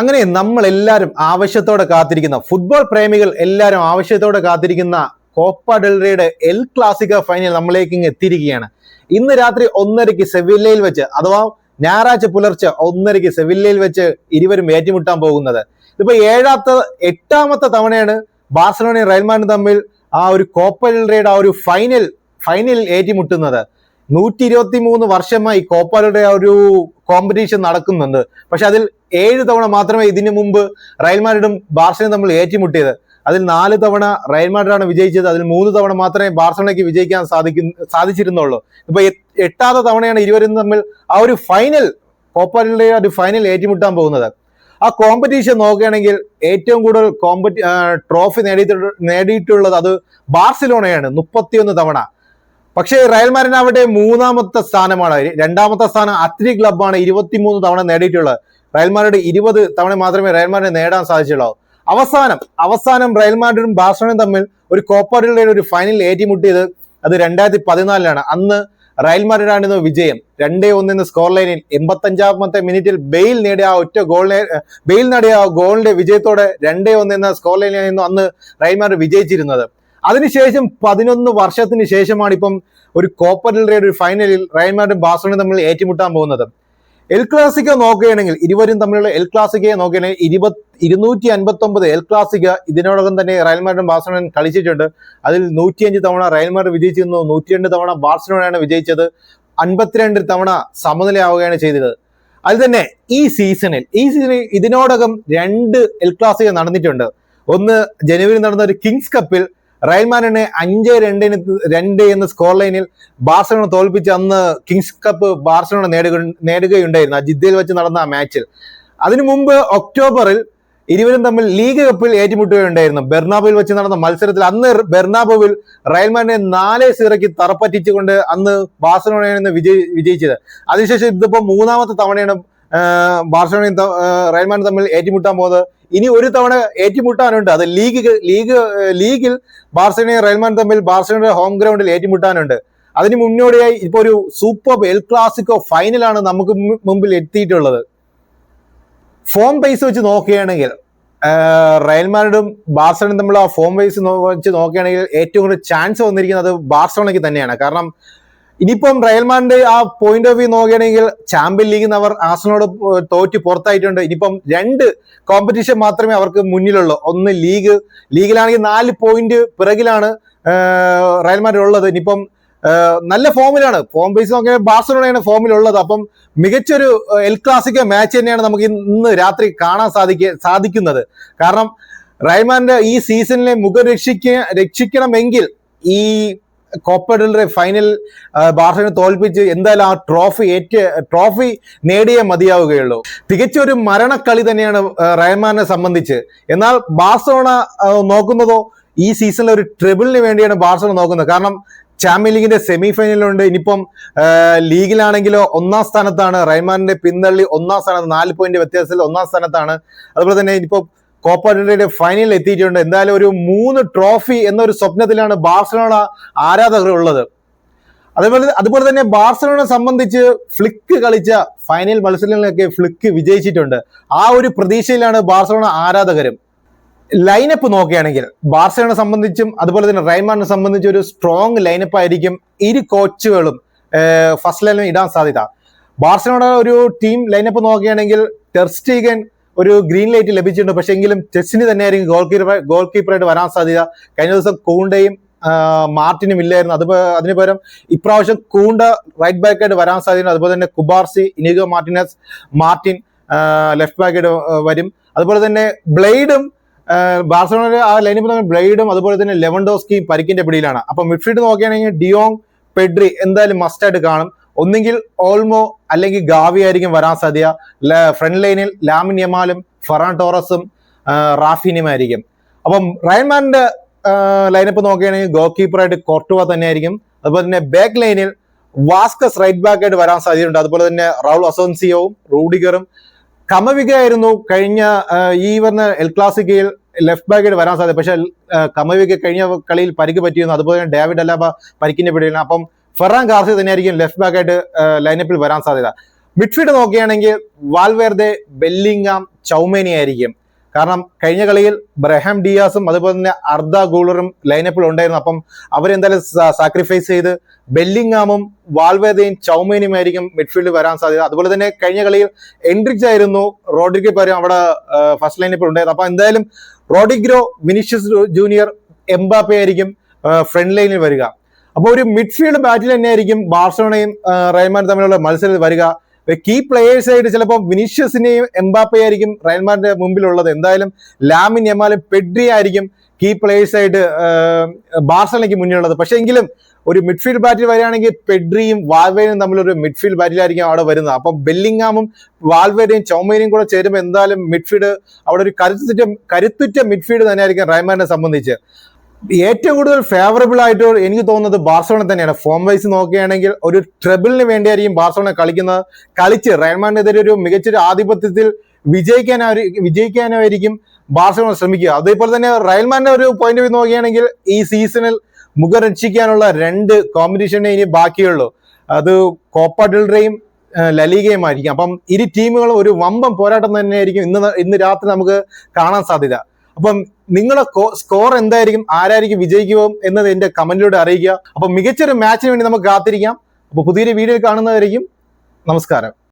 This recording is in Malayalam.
അങ്ങനെ നമ്മൾ എല്ലാവരും ആവശ്യത്തോടെ കാത്തിരിക്കുന്ന ഫുട്ബോൾ പ്രേമികൾ എല്ലാവരും ആവശ്യത്തോടെ കാത്തിരിക്കുന്ന കോപ്പ ഡെൽറിയുടെ എൽ ക്ലാസിക്ക ഫൈനൽ നമ്മളിലേക്ക് ഇങ്ങ് എത്തിയിരിക്കുകയാണ്. ഇന്ന് രാത്രി ഒന്നരയ്ക്ക് സെവില്ലയിൽ വെച്ച് അഥവാ ഞായറാഴ്ച പുലർച്ചെ ഒന്നരയ്ക്ക് സെവില്ലയിൽ വെച്ച് ഇരുവരും ഏറ്റുമുട്ടാൻ പോകുന്നത്. ഇതിപ്പോ ഏഴാമത്തെ എട്ടാമത്തെ തവണയാണ് ബാഴ്സലോണയും റയൽമാനും തമ്മിൽ ആ ഒരു കോപ്പ ഡെൽറിയുടെ ആ ഒരു ഫൈനൽ ഫൈനലിൽ ഏറ്റുമുട്ടുന്നത്. നൂറ്റി ഇരുപത്തി മൂന്ന് വർഷമായി കോപ്പയുടെ ഒരു കോമ്പറ്റീഷൻ നടക്കുന്നുണ്ട്. പക്ഷെ അതിൽ ഏഴ് തവണ മാത്രമേ ഇതിനു മുമ്പ് റയൽ മാഡ്രിഡും ബാർസയും തമ്മിൽ ഏറ്റുമുട്ടിയത്. അതിൽ നാല് തവണ റയൽ മാഡ്രിഡാണ് വിജയിച്ചത്. അതിൽ മൂന്ന് തവണ മാത്രമേ ബാർസലോണയ്ക്ക് വിജയിക്കാൻ സാധിക്കുന്ന സാധിച്ചിരുന്നുള്ളൂ. ഇപ്പൊ എട്ടാമത്തെ തവണയാണ് ഇരുവരും തമ്മിൽ ആ ഒരു ഫൈനൽ കോപ്പറിലെ ഒരു ഫൈനൽ ഏറ്റുമുട്ടാൻ പോകുന്നത്. ആ കോമ്പറ്റീഷൻ നോക്കുകയാണെങ്കിൽ ഏറ്റവും കൂടുതൽ കോമ്പറ്റി ട്രോഫി നേടിയിട്ടുള്ള നേടിയിട്ടുള്ളത് അത് ബാർസലോണയാണ് മുപ്പത്തിയൊന്ന് തവണ. പക്ഷേ റയൽ അവിടെ മൂന്നാമത്തെ സ്ഥാനമാണ് രണ്ടാമത്തെ സ്ഥാനം അത്രി ക്ലബാണ് ഇരുപത്തിമൂന്ന് തവണ നേടിയിട്ടുള്ളത്. റയൽ മാഡ്രിഡ് ഇരുപത് തവണ മാത്രമേ റയൽ മാഡ്രിഡ് നേടാൻ സാധിച്ചുള്ളൂ. അവസാനം അവസാനം റയൽ മാഡ്രിഡും ബാർസലോണയും തമ്മിൽ ഒരു കോപ്പാടിയുടെ ഒരു ഫൈനൽ ഏറ്റുമുട്ടിയത് അത് രണ്ടായിരത്തി പതിനാലിലാണ് അന്ന് റയൽ മാഡ്രിഡായിരുന്നു വിജയം. രണ്ടേ ഒന്നിന് സ്കോർ ലൈനിൽ എൺപത്തഞ്ചാമത്തെ മിനിറ്റിൽ ബെയിൽ നേടിയ ആ ഒറ്റ ഗോളിനെ ബെയിൽ നേടിയ ആ ഗോളിന്റെ വിജയത്തോടെ രണ്ടേ എന്ന സ്കോർ ലൈനിലായിരുന്നു അന്ന് റയൽ മാഡ്രിഡ് വിജയിച്ചിരുന്നത്. അതിനുശേഷം പതിനൊന്ന് വർഷത്തിന് ശേഷമാണ് ഇപ്പം ഒരു കോപ്പർ ഒരു ഫൈനലിൽ റയൽ മാഡ്രിഡും ബാഴ്സലോണയും തമ്മിൽ ഏറ്റുമുട്ടാൻ പോകുന്നത്. എൽ ക്ലാസിക്ക നോക്കുകയാണെങ്കിൽ ഇരുവരും തമ്മിലുള്ള എൽ ക്ലാസിക്കയെ നോക്കുകയാണെങ്കിൽ ഇരുപത് ഇരുന്നൂറ്റി അൻപത്തി ഒമ്പത് എൽ ക്ലാസിക്ക ഇതിനോടകം തന്നെ റയൽ മാഡ്രിഡും ബാഴ്സലോണയും കളിച്ചിട്ടുണ്ട്. അതിൽ നൂറ്റിയഞ്ച് തവണ റയൽ മാഡ്രിഡ് വിജയിച്ചിരുന്നു. നൂറ്റിരണ്ട് തവണ ബാഴ്സലോണയാണ് വിജയിച്ചത്. അൻപത്തിരണ്ട് തവണ സമനിലയാവുകയാണ് ചെയ്തത്. അതിൽ തന്നെ ഈ സീസണിൽ ഈ സീസണിൽ ഇതിനോടകം രണ്ട് എൽ ക്ലാസിക്ക നടന്നിട്ടുണ്ട്. ഒന്ന് ജനുവരി നടന്ന ഒരു കിങ്സ് കപ്പിൽ റയൽ മാഡ്രിഡിനെ അഞ്ച് രണ്ടിന് രണ്ട് എന്ന സ്കോർ ലൈനിൽ ബാർസലോണ തോൽപ്പിച്ച് അന്ന് കിങ്സ് കപ്പ് ബാർസലോണ നേടുക നേടുകയുണ്ടായിരുന്നു. ആ ജിദ്ദയിൽ വെച്ച് നടന്ന ആ മാച്ചിൽ അതിനു മുമ്പ് ഒക്ടോബറിൽ ഇരുവരും തമ്മിൽ ലീഗ് കപ്പിൽ ഏറ്റുമുട്ടുകയുണ്ടായിരുന്നു. ബെർണാബോയിൽ വെച്ച് നടന്ന മത്സരത്തിൽ അന്ന് ബെർണാബുവിൽ റയൽമാനെ നാല് സീറയ്ക്ക് തറപ്പറ്റിച്ചുകൊണ്ട് അന്ന് ബാർസലോണയാണ് വിജയി വിജയിച്ചത്. അതിനുശേഷം ഇതിപ്പോ മൂന്നാമത്തെ തവണയാണ് ബാർസലോണയും റയൽമാനും തമ്മിൽ ഏറ്റുമുട്ടാൻ പോകുന്നത് ഇനി ഒരു തവണ ഏറ്റുമുട്ടാനുണ്ട്. അത് ലീഗ് ലീഗ് ലീഗിൽ ബാർസലോണയും റയൽമാൻ തമ്മിൽ ബാർസലോണയുടെ ഹോം ഗ്രൗണ്ടിൽ ഏറ്റുമുട്ടാനുണ്ട്. അതിന് മുന്നോടിയായി ഇപ്പൊ ഒരു സൂപ്പർ എൽ ക്ലാസിക്കോ ഫൈനലാണ് നമുക്ക് മുമ്പിൽ എത്തിയിട്ടുള്ളത്. ഫോം ബേസ് വെച്ച് നോക്കുകയാണെങ്കിൽ ആഹ് റയൽ തമ്മിൽ ബാർസലോണയും തമ്മിലുള്ള ഫോം ബേസ് വെച്ച് നോക്കുകയാണെങ്കിൽ ഏറ്റവും കൂടുതൽ ചാൻസ് വന്നിരിക്കുന്നത് ബാർസലോണയ്ക്ക് തന്നെയാണ്. കാരണം ഇനിയിപ്പം റയൽ മാഡ്രിഡ് ആ പോയിന്റ് ഓഫ് വ്യൂ നോക്കുകയാണെങ്കിൽ ചാമ്പ്യൻ ലീഗിൽ നിന്ന് അവർ ആസനോട് തോറ്റ് പുറത്തായിട്ടുണ്ട്. ഇനിയിപ്പം രണ്ട് കോമ്പറ്റീഷൻ മാത്രമേ അവർക്ക് മുന്നിലുള്ളൂ. ഒന്ന് ലീഗ്. ലീഗിലാണെങ്കിൽ നാല് പോയിന്റ് പിറകിലാണ് റയൽമാന്റെ ഉള്ളത്. ഇനിയിപ്പം നല്ല ഫോമിലാണ് ഫോം ബേസ് നോക്കിയാൽ ബാർസലോണയാണ് ഫോമിലുള്ളത് അപ്പം മികച്ചൊരു എൽ ക്ലാസിക്ക മാച്ച് തന്നെയാണ് നമുക്ക് ഇന്ന് രാത്രി കാണാൻ സാധിക്ക സാധിക്കുന്നത്. കാരണം റയൽമാന്റെ ഈ സീസണിലെ മുഖം രക്ഷിക്ക രക്ഷിക്കണമെങ്കിൽ ഈ കോപ്പ ഡെൽറെ ഫൈനൽ ബാർസലോണ തോൽപ്പിച്ച് എന്തായാലും ആ ട്രോഫി ഏറ്റ ട്രോഫി നേടിയേ മതിയാവുകയുള്ളൂ. തികച്ചൊരു മരണക്കളി തന്നെയാണ് റഹ്മാനെ സംബന്ധിച്ച്. എന്നാൽ ബാർസലോണ നോക്കുന്നതോ ഈ സീസണിൽ ഒരു ട്രിബിളിന് വേണ്ടിയാണ് ബാർസലോണ നോക്കുന്നത്. കാരണം ചാമ്പ്യൻ ലീഗിന്റെ സെമി ഫൈനലുണ്ട് ഇനിയിപ്പം ലീഗിലാണെങ്കിലോ ഒന്നാം സ്ഥാനത്താണ് റഹ്മാന്റെ പിന്തള്ളി. ഒന്നാം സ്ഥാനത്ത് നാല് പോയിന്റ് വ്യത്യാസത്തിൽ ഒന്നാം സ്ഥാനത്താണ്. അതുപോലെ തന്നെ ഇനിയിപ്പോ കോപ്പ ഡെൽറയുടെ ഫൈനലിൽ എത്തിയിട്ടുണ്ട്. എന്തായാലും ഒരു മൂന്ന് ട്രോഫി എന്നൊരു സ്വപ്നത്തിലാണ് ബാർസലോണ ആരാധകർ ഉള്ളത്. അതേപോലെ അതുപോലെ തന്നെ ബാർസലോണ സംബന്ധിച്ച് ഫ്ലിക്ക് കളിച്ച ഫൈനൽ മത്സരങ്ങളിലൊക്കെ ഫ്ലിക്ക് വിജയിച്ചിട്ടുണ്ട്. ആ ഒരു പ്രതീക്ഷയിലാണ് ബാർസലോണ ആരാധകരും. ലൈനപ്പ് നോക്കുകയാണെങ്കിൽ ബാർസലോണ സംബന്ധിച്ചും അതുപോലെ തന്നെ റൈമാനെ സംബന്ധിച്ച് ഒരു സ്ട്രോങ് ലൈനപ്പ് ആയിരിക്കും ഇരു കോച്ചുകളും ഫസ്റ്റ് ലൈനിൽ ഇടാൻ സാധ്യത. ബാർസലോണ ഒരു ടീം ലൈനപ്പ് നോക്കുകയാണെങ്കിൽ ടെർസ്റ്റീഗൻ ഒരു ഗ്രീൻ ലൈറ്റ് ലഭിച്ചിട്ടുണ്ട്. പക്ഷേ എങ്കിലും ചെസ്സിന് തന്നെയായിരിക്കും ഗോൾ കീപ്പർ ഗോൾ കീപ്പറായിട്ട് വരാൻ സാധ്യത. കഴിഞ്ഞ ദിവസം കൂണ്ടയും മാർട്ടിനും ഇല്ലായിരുന്നു. അത് അതിന് പകരം ഇപ്രാവശ്യം കൂണ്ട റൈറ്റ് ബാക്കായിട്ട് വരാൻ സാധ്യത അതുപോലെ തന്നെ Cubarsi Inigo Martinez Martin left ബാക്കായിട്ട് വരും. അതുപോലെ തന്നെ ബ്ലേഡും ബാർസലോണ ആ ലൈനിൽ തന്നെ ബ്ലേഡും അതുപോലെ തന്നെ ലെവൻഡോസ്കിയും പരിക്കിന്റെ പിടിയിലാണ്. അപ്പൊ മിഡ്ഫീൽഡ് നോക്കുകയാണെങ്കിൽ ഡിയോങ് പെഡ്രി എന്തായാലും മസ്റ്റായിട്ട് കാണും. ഒന്നെങ്കിൽ ഓൾമോ അല്ലെങ്കിൽ ഗാവി ആയിരിക്കും വരാൻ സാധ്യത. ഫ്രണ്ട് ലൈനിൽ ലാമിൻ യമാലും ഫറാൻ ടോറസും ആയിരിക്കും. അപ്പം റയൻമാന്റെ ലൈനപ്പ് നോക്കുകയാണെങ്കിൽ ഗോൾ കീപ്പറായിട്ട് കോർട്ടുവ തന്നെ ആയിരിക്കും അതുപോലെ തന്നെ ബാക്ക് ലൈനിൽ വാസ്കസ് റൈറ്റ് ബാക്ക് ആയിട്ട് വരാൻ സാധ്യതയുണ്ട്. അതുപോലെ തന്നെ റൗൾ അസോൻസിയോവും റൂഡിഗറും. കമവിക ആയിരുന്നു കഴിഞ്ഞ ഈ വന്ന എൽ ക്ലാസിക്കയിൽ ലെഫ്റ്റ് ബാക്കായിട്ട് വരാൻ സാധ്യത. പക്ഷേ കമവിക കഴിഞ്ഞ കളിയിൽ പരിക്ക് പറ്റിയിരുന്നു. അതുപോലെ തന്നെ ഡേവിഡ് അലാബ പരിക്കിന്റെ പിടിയിലാണ്. അപ്പം ഫെറാൻ ഗാർസി തന്നെയായിരിക്കും ലെഫ്റ്റ് ബാക്കായിട്ട് ലൈനപ്പിൽ വരാൻ സാധ്യത. മിഡ്ഫീൽഡ് നോക്കുകയാണെങ്കിൽ വാൽവേർദെ ബെല്ലിംഗാം ചൗമേനി ആയിരിക്കും. കാരണം കഴിഞ്ഞ കളിയിൽ ബ്രഹാം ഡിയാസും അതുപോലെ തന്നെ അർദ്ധ ഗൂളറും ലൈനപ്പിൽ ഉണ്ടായിരുന്നു. അപ്പം അവരെന്തായാലും സാക്രിഫൈസ് ചെയ്ത് ബെല്ലിങ്ങാമും വാൽവേദയും ചൗമേനിയും ആയിരിക്കും മിഡ്ഫീൽഡിൽ വരാൻ സാധ്യത. അതുപോലെ തന്നെ കഴിഞ്ഞ കളിയിൽ എൻട്രിക്സ് ആയിരുന്നു റോഡ്രിക്ക് പകരം അവിടെ ഫസ്റ്റ് ലൈനപ്പിൽ ഉണ്ടായിരുന്നു അപ്പൊ എന്തായാലും റോഡിഗ്രോ വിനിഷ്യസ് ജൂനിയർ എംബാപ്പെ ആയിരിക്കും ഫ്രണ്ട് ലൈനിൽ വരിക. അപ്പോൾ ഒരു മിഡ്ഫീൽഡ് ബാറ്റിൽ തന്നെ ആയിരിക്കും ബാർസലോണയും റയൽമാൻ തമ്മിലുള്ള മത്സരം വരിക. കീ പ്ലേയേഴ്സ് ആയിട്ട് ചിലപ്പോൾ വിനീഷ്യസിനെയും എംബാപ്പെ ആയിരിക്കും മുമ്പിലുള്ളത്. എന്തായാലും ലാമിൻ യമാലും പെഡ്രി ആയിരിക്കും കീ പ്ലേയേഴ്സ് ആയിട്ട് ബാർസലോണയ്ക്ക് മുന്നിലുള്ളത്. പക്ഷേ എങ്കിലും ഒരു മിഡ്ഫീൽഡ് ബാറ്റിൽ വരികയാണെങ്കിൽ പെഡ്രിയും വാൽവേനും തമ്മിലൊരു മിഡ്ഫീൽഡ് ബാറ്റിലായിരിക്കും അവിടെ വരുന്നത്. അപ്പം ബെല്ലിങ്ങാമും വാൽവേരെയും ചൗമേനയും കൂടെ ചേരുമ്പോൾ എന്തായാലും മിഡ്ഫീൽഡ് അവിടെ ഒരു കരുത്തുറ്റ കരുത്തുറ്റ മിഡ്ഫീൽഡ് തന്നെയായിരിക്കും റയൽമാനെ സംബന്ധിച്ച്. ഏറ്റവും കൂടുതൽ ഫേവറബിൾ ആയിട്ട് എനിക്ക് തോന്നുന്നത് ബാർസലോണ തന്നെയാണ്. ഫോം വൈസ് നോക്കുകയാണെങ്കിൽ ഒരു ട്രബിളിന് വേണ്ടിയായിരിക്കും ബാർസലോണ കളിക്കുന്നത്. കളിച്ച് റയൻമാനെതിരെ ഒരു മികച്ചൊരു ആധിപത്യത്തിൽ വിജയിക്കാൻ വിജയിക്കാനായിരിക്കും ബാർസലോണ ശ്രമിക്കുക. അതേപോലെ തന്നെ റയൽമാന്റെ ഒരു പോയിന്റ് വ്യൂ നോക്കുകയാണെങ്കിൽ ഈ സീസണിൽ മുഖം രക്ഷിക്കാനുള്ള രണ്ട് കോമ്പറ്റീഷനെ ഇനി ബാക്കിയുള്ളൂ. അത് കോപ്പ ഡിൽറയും ലലീഗയും ആയിരിക്കും. അപ്പം ഇരു ടീമുകളും ഒരു വമ്പം പോരാട്ടം തന്നെയായിരിക്കും ഇന്ന് ഇന്ന് രാത്രി നമുക്ക് കാണാൻ സാധ്യത. അപ്പം നിങ്ങളെ സ്കോർ എന്തായിരിക്കും? ആരായിരിക്കും വിജയിക്കുക എന്നത് എന്റെ കമന്റിലൂടെ അറിയിക്കുക. അപ്പൊ മികച്ചൊരു മാച്ചിന് വേണ്ടി നമുക്ക് കാത്തിരിക്കാം. അപ്പൊ പുതിയൊരു വീഡിയോ കാണുന്നതായിരിക്കും നമസ്കാരം.